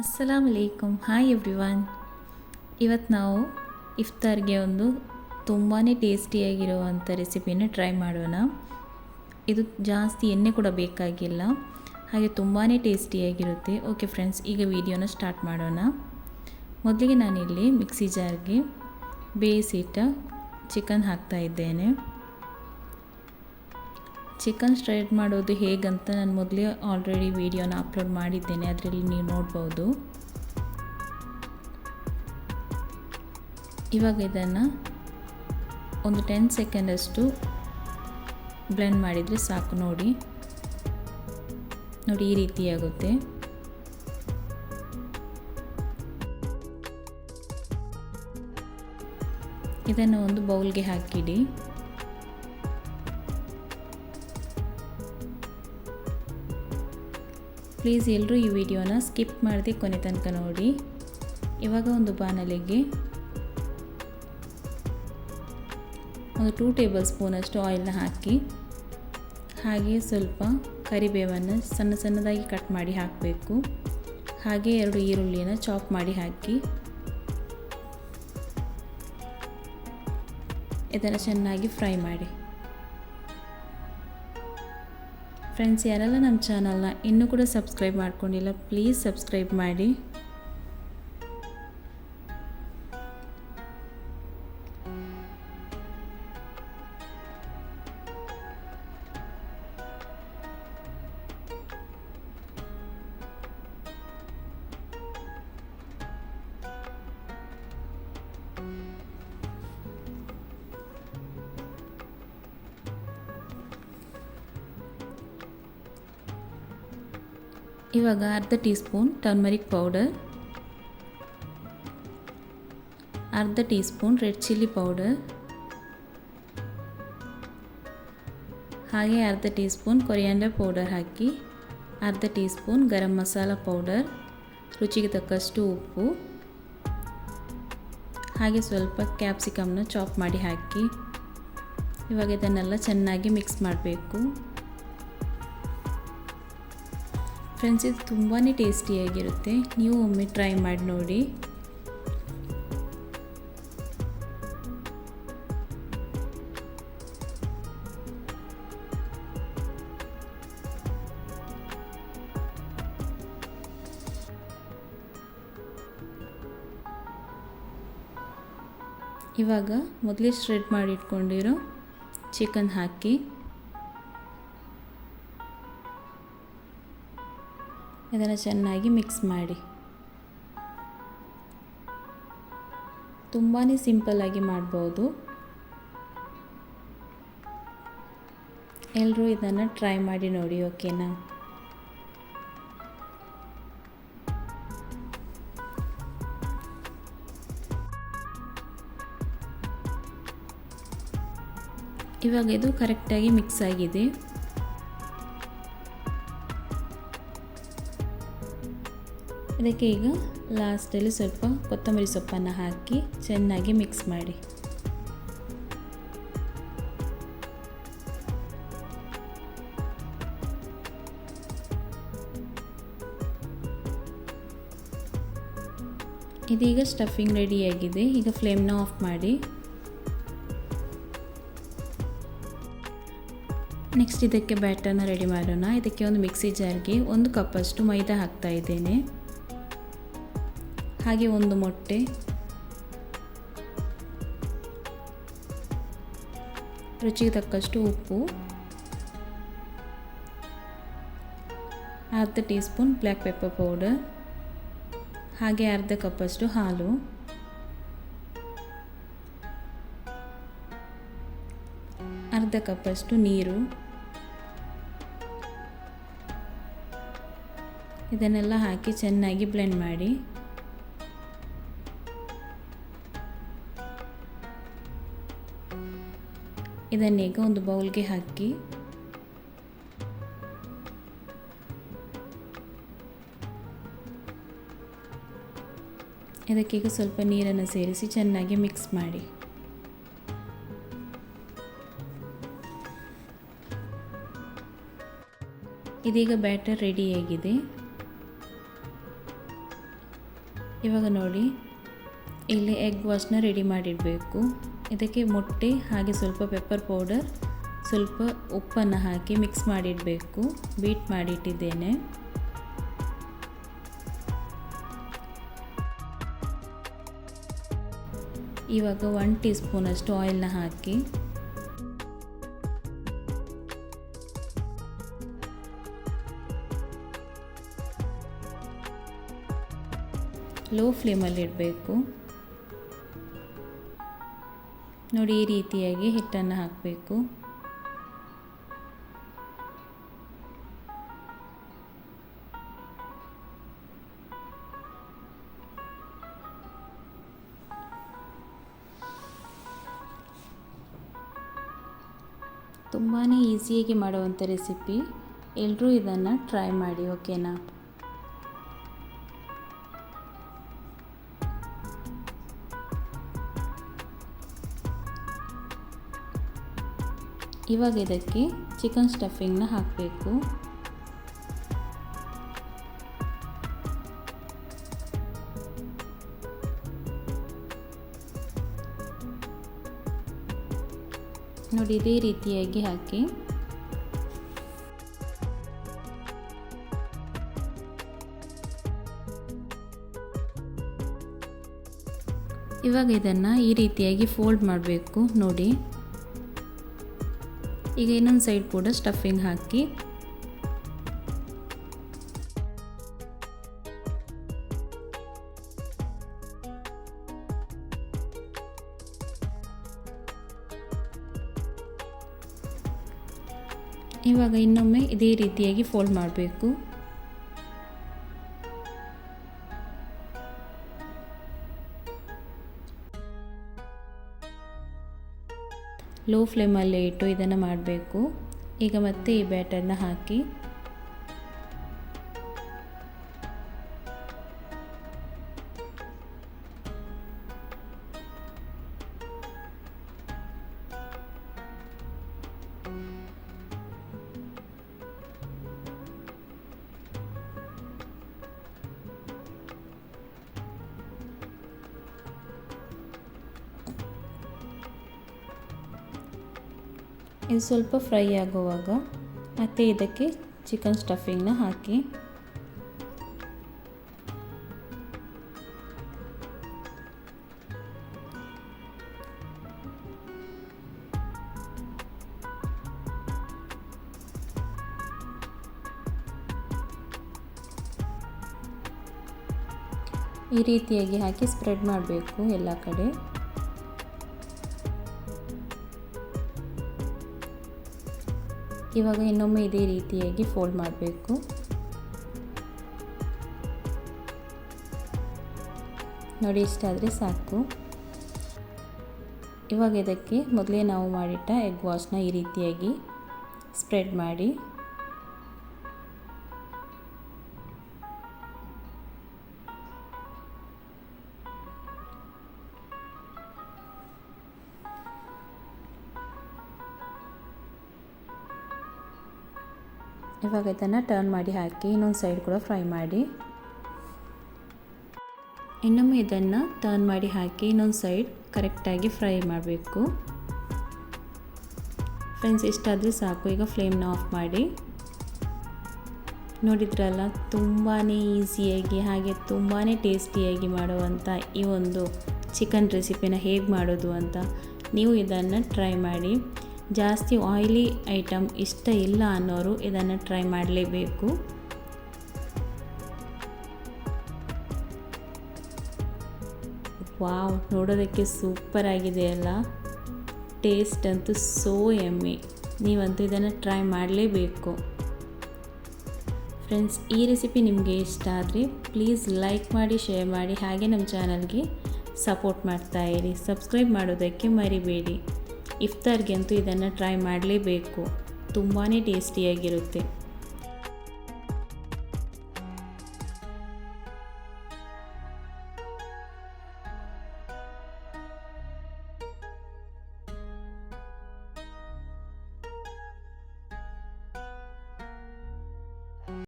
ಅಸ್ಸಲಾಮ್ ಅಲೈಕುಮ್ hi everyone ಇವತ್ತು ನಾವು ಇಫ್ತಾರ್ಗೆ ಒಂದು ತುಂಬಾ ಟೇಸ್ಟಿಯಾಗಿರುವಂಥ ರೆಸಿಪಿನ ಟ್ರೈ ಮಾಡೋಣ. ಇದು ಜಾಸ್ತಿ ಎಣ್ಣೆ ಕೂಡ ಬೇಕಾಗಿಲ್ಲ. ಹಾಗೆ ತುಂಬಾ ಟೇಸ್ಟಿಯಾಗಿರುತ್ತೆ ಓಕೆ ಫ್ರೆಂಡ್ಸ್ ಈಗ ವಿಡಿಯೋನ ಸ್ಟಾರ್ಟ್ ಮಾಡೋಣ. ಮೊದಲಿಗೆ ನಾನಿಲ್ಲಿ ಮಿಕ್ಸಿ ಜಾರ್ಗೆ ಬೇಯಿಸಿಟ್ಟ ಚಿಕನ್ ಹಾಕ್ತಾ ಇದ್ದೇನೆ. ಚಿಕನ್ ಸ್ಟ್ರೈಟ್ ಮಾಡೋದು ಹೇಗಂತ ನಾನು ಮೊದಲೇ ಆಲ್ರೆಡಿ ವಿಡಿಯೋನ ಅಪ್ಲೋಡ್ ಮಾಡಿದ್ದೇನೆ, ಅದರಲ್ಲಿ ನೀವು ನೋಡ್ಬೋದು. ಇವಾಗ ಇದನ್ನು ಒಂದು ಟೆನ್ ಸೆಕೆಂಡಷ್ಟು ಬ್ಲೆಂಡ್ ಮಾಡಿದರೆ ಸಾಕು ನೋಡಿ. ನೋಡಿ ಈ ರೀತಿ ಆಗುತ್ತೆ. ಇದನ್ನು ಒಂದು ಬೌಲ್ಗೆ ಹಾಕಿಡಿ. ಪ್ಲೀಸ್ ಎಲ್ಲರೂ ಈ ವಿಡಿಯೋನ ಸ್ಕಿಪ್ ಮಾಡದೆ ಕೊನೆ ತನಕ ನೋಡಿ. ಇವಾಗ ಒಂದು ಬಾಣಲೆಗೆ ಒಂದು ಟೂ ಟೇಬಲ್ ಸ್ಪೂನಷ್ಟು ಆಯಿಲ್ನ ಹಾಕಿ, ಹಾಗೆ ಸ್ವಲ್ಪ ಕರಿಬೇವನ್ನು ಸಣ್ಣ ಸಣ್ಣದಾಗಿ ಕಟ್ ಮಾಡಿ ಹಾಕಬೇಕು. ಹಾಗೆ ಎರಡು ಈರುಳ್ಳಿಯನ್ನು ಚಾಪ್ ಮಾಡಿ ಹಾಕಿ, ಇದನ್ನು ಚೆನ್ನಾಗಿ ಫ್ರೈ ಮಾಡಿ. ಫ್ರೆಂಡ್ಸ್ ಯಾರೆಲ್ಲ ನಮ್ಮ ಚಾನಲ್ನ ಇನ್ನೂ ಕೂಡ ಸಬ್ಸ್ಕ್ರೈಬ್ ಮಾಡ್ಕೊಂಡಿಲ್ಲ ಪ್ಲೀಸ್ ಸಬ್ಸ್ಕ್ರೈಬ್ ಮಾಡಿ. ಇವಾಗ ಅರ್ಧ ಟೀ ಸ್ಪೂನ್ ಟರ್ಮರಿಕ್ ಪೌಡರ್, ಅರ್ಧ teaspoon red chilli powder, ಹಾಗೆ ಅರ್ಧ ಟೀ ಸ್ಪೂನ್ ಕೊರಿಯಾಂಡರ್ ಪೌಡರ್ ಹಾಕಿ, ಅರ್ಧ teaspoon garam masala powder, ರುಚಿಗೆ ತಕ್ಕಷ್ಟು ಉಪ್ಪು, ಹಾಗೆ ಸ್ವಲ್ಪ ಕ್ಯಾಪ್ಸಿಕಮ್ನ ಚಾಪ್ ಮಾಡಿ ಹಾಕಿ, ಇವಾಗ ಇದನ್ನೆಲ್ಲ ಚೆನ್ನಾಗಿ ಮಿಕ್ಸ್ ಮಾಡಬೇಕು. ಫ್ರೆಂಡ್ಸ್, ಇದು ತುಂಬಾ ಟೇಸ್ಟಿಯಾಗಿರುತ್ತೆ ನೀವು ಒಮ್ಮೆ ಟ್ರೈ ಮಾಡಿ ನೋಡಿ. ಇವಾಗ ಮೊದಲೇ ಸ್ಟ್ರೆಡ್ ಮಾಡಿಟ್ಕೊಂಡಿರೋ ಚಿಕನ್ ಹಾಕಿ. ಇದನ್ನು ಚೆನ್ನಾಗಿ ಮಿಕ್ಸ್ ಮಾಡಿ. ತುಂಬಾ ಸಿಂಪಲ್ಲಾಗಿ ಮಾಡ್ಬೋದು. ಎಲ್ಲರೂ ಇದನ್ನು ಟ್ರೈ ಮಾಡಿ ನೋಡಿ ಓಕೆನಾ ಇವಾಗ ಇದು ಕರೆಕ್ಟಾಗಿ ಮಿಕ್ಸ್ ಆಗಿದೆ. ಇದಕ್ಕೆ ಈಗ ಲಾಸ್ಟಲ್ಲಿ ಸ್ವಲ್ಪ ಕೊತ್ತಂಬರಿ ಸೊಪ್ಪನ್ನು ಹಾಕಿ ಚೆನ್ನಾಗಿ ಮಿಕ್ಸ್ ಮಾಡಿ. ಇದೀಗ ಸ್ಟಫಿಂಗ್ ರೆಡಿಯಾಗಿದೆ. ಈಗ ಫ್ಲೇಮ್ನ ಆಫ್ ಮಾಡಿ. ನೆಕ್ಸ್ಟ್ ಇದಕ್ಕೆ ಬ್ಯಾಟರ್ನ ರೆಡಿ ಮಾಡೋಣ. ಇದಕ್ಕೆ ಒಂದು ಮಿಕ್ಸಿ ಜಾರ್ಗೆ ಒಂದು ಕಪ್ಪಷ್ಟು ಮೈದಾ ಹಾಕ್ತಾ ಇದ್ದೇನೆ. ಹಾಗೆ ಒಂದು ಮೊಟ್ಟೆ. ರುಚಿಗೆ ತಕ್ಕಷ್ಟು ಉಪ್ಪು. ಅರ್ಧ teaspoon black pepper powder. ಹಾಗೆ ಅರ್ಧ ಕಪ್ಪಷ್ಟು ಹಾಲು. ಅರ್ಧ ಕಪ್ಪಷ್ಟು ನೀರು. ಇದನ್ನೆಲ್ಲ ಹಾಕಿ ಚೆನ್ನಾಗಿ ಬ್ಲೆಂಡ್ ಮಾಡಿ. ಇದನ್ನೀಗ ಒಂದು ಬೌಲ್ಗೆ ಹಾಕಿ. ಇದಕ್ಕೀಗ ಸ್ವಲ್ಪ ನೀರನ್ನು ಸೇರಿಸಿ ಚೆನ್ನಾಗಿ ಮಿಕ್ಸ್ ಮಾಡಿ. ಇದೀಗ ಬ್ಯಾಟರ್ ರೆಡಿಯಾಗಿದೆ ಇವಾಗ ನೋಡಿ, ಇಲ್ಲಿ ಎಗ್ ವಾಶ್ನ ರೆಡಿ ಮಾಡಿಡಬೇಕು. ಇದಕ್ಕೆ ಮೊಟ್ಟೆ ಹಾಗೆ ಸ್ವಲ್ಪ ಪೆಪ್ಪರ್ ಪೌಡರ್ ಸ್ವಲ್ಪ ಉಪ್ಪನ್ನು ಹಾಕಿ ಮಿಕ್ಸ್ ಮಾಡಿಡಬೇಕು ಬೀಟ್ ಮಾಡಿಟ್ಟಿದ್ದೇನೆ. ಇವಾಗ ಒನ್ ಟೀ ಸ್ಪೂನಷ್ಟು ಆಯಿಲ್ನ ಹಾಕಿ. ಲೋ ಫ್ಲೇಮಲ್ಲಿ ಇಡಬೇಕು ನೋಡಿ ಈ ರೀತಿಯಾಗಿ ಹಿಟ್ಟನ್ನು ಹಾಕಬೇಕು. ತುಂಬಾ ಈಸಿಯಾಗಿ ಮಾಡುವಂಥ ರೆಸಿಪಿ. ಎಲ್ಲರೂ ಇದನ್ನು ಟ್ರೈ ಮಾಡಿ ಓಕೆನಾ? ಇವಾಗ ಇದಕ್ಕೆ ಚಿಕನ್ ಸ್ಟಫಿಂಗ್ನ ಹಾಕಬೇಕು. ನೋಡಿ, ಇದೇ ರೀತಿಯಾಗಿ ಹಾಕಿ. ಇವಾಗ ಇದನ್ನು ಈ ರೀತಿಯಾಗಿ ಫೋಲ್ಡ್ ಮಾಡಬೇಕು. ನೋಡಿ. ಈಗ ಇನ್ನೊಂದು ಸೈಡ್ ಕೂಡ ಸ್ಟಫಿಂಗ್ ಹಾಕಿ. ಇವಾಗ ಇನ್ನೊಮ್ಮೆ ಇದೇ ರೀತಿಯಾಗಿ ಫೋಲ್ಡ್ ಮಾಡಬೇಕು. ಲೋ ಫ್ಲೇಮಲ್ಲೇ ಇಟ್ಟು ಇದನ್ನು ಮಾಡಬೇಕು. ಈಗ ಮತ್ತೆ ಈ ಬ್ಯಾಟರ್ನ ಹಾಕಿ ಇದು ಸ್ವಲ್ಪ ಫ್ರೈ ಆಗುವಾಗ ಮತ್ತೆ ಇದಕ್ಕೆ ಚಿಕನ್ ಸ್ಟಫಿಂಗ್ನ ಹಾಕಿ. ಈ ರೀತಿಯಾಗಿ ಹಾಕಿ ಸ್ಪ್ರೆಡ್ ಮಾಡಬೇಕು ಎಲ್ಲ ಕಡೆ. ಇವಾಗ ಇನ್ನೊಮ್ಮೆ ಇದೇ ರೀತಿಯಾಗಿ ಫೋಲ್ಡ್ ಮಾಡಬೇಕು. ನೋಡಿ ಇಷ್ಟಾದರೆ ಸಾಕು. ಇವಾಗ ಇದಕ್ಕೆ ಮೊದಲೇ ನಾವು ಮಾಡಿಟ್ಟ ಎಗ್ ವಾಶ್ನ ಈ ರೀತಿಯಾಗಿ ಸ್ಪ್ರೆಡ್ ಮಾಡಿ. ಇವಾಗ ಇದನ್ನು ಟರ್ನ್ ಮಾಡಿ ಹಾಕಿ, ಇನ್ನೊಂದು ಸೈಡ್ ಕೂಡ ಫ್ರೈ ಮಾಡಿ. ಇನ್ನೊಮ್ಮೆ ಇದನ್ನು ಟರ್ನ್ ಮಾಡಿ ಹಾಕಿ, ಇನ್ನೊಂದು ಸೈಡ್ ಕರೆಕ್ಟಾಗಿ ಫ್ರೈ ಮಾಡಬೇಕು. ಫ್ರೆಂಡ್ಸ್ ಇಷ್ಟಾದರೆ ಸಾಕು. ಈಗ ಫ್ಲೇಮ್ನ ಆಫ್ ಮಾಡಿ. ನೋಡಿದ್ರಲ್ಲ ತುಂಬಾ ಈಸಿಯಾಗಿ ಹಾಗೆ ತುಂಬಾ ಟೇಸ್ಟಿಯಾಗಿ ಮಾಡುವಂಥ ಈ ಒಂದು ಚಿಕನ್ ರೆಸಿಪಿನ ಹೇಗೆ ಮಾಡೋದು ಅಂತ ನೀವು ಇದನ್ನು ಟ್ರೈ ಮಾಡಿ. ಜಾಸ್ತಿ ಆಯಿಲಿ ಐಟಮ್ ಇಷ್ಟ ಇಲ್ಲ ಅನ್ನೋರು ಇದನ್ನು ಟ್ರೈ ಮಾಡಲೇಬೇಕು. ವಾವ್, ನೋಡೋದಕ್ಕೆ ಸೂಪರ್ ಆಗಿದೆ ಅಲ್ಲ. ಟೇಸ್ಟ್ ಅಂತೂ ಸೋ ಎಮ್ಮೆ ನೀವಂತೂ ಇದನ್ನು ಟ್ರೈ ಮಾಡಲೇಬೇಕು. ಫ್ರೆಂಡ್ಸ್ ಈ ರೆಸಿಪಿ ನಿಮಗೆ ಇಷ್ಟ ಆದರೆ ಪ್ಲೀಸ್ ಲೈಕ್ ಮಾಡಿ ಶೇರ್ ಮಾಡಿ, ಹಾಗೆ ನಮ್ಮ ಚಾನಲ್ಗೆ ಸಪೋರ್ಟ್ ಮಾಡ್ತಾ ಇರಿ. ಸಬ್ಸ್ಕ್ರೈಬ್ ಮಾಡೋದಕ್ಕೆ ಮರಿಬೇಡಿ. ಇಫ್ತಾರ್ಗೆ ಅಂತೂ ಇದನ್ನು ಟ್ರೈ ಮಾಡಲೇಬೇಕು. ತುಂಬಾ ಟೇಸ್ಟಿಯಾಗಿರುತ್ತೆ.